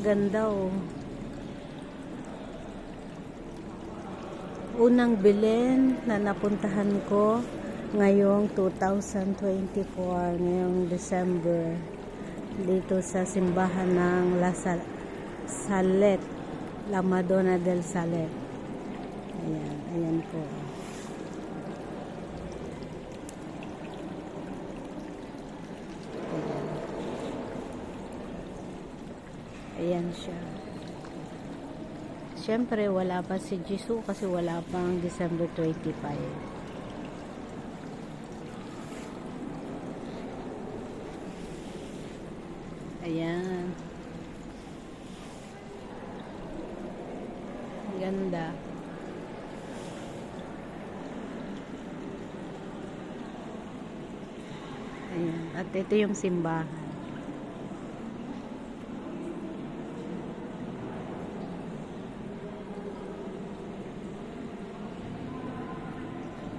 ganda oh. Unang bilin na napuntahan ko ngayong 2024, ngayong December, dito sa simbahan ng La Sal- Salet, La Madonna del Salet. Ayan, ayan po. Ayan siya. Siyempre, wala pa si Jisoo kasi wala pang December 25. Ayan. Ganda. Ayan. At ito yung simbahan.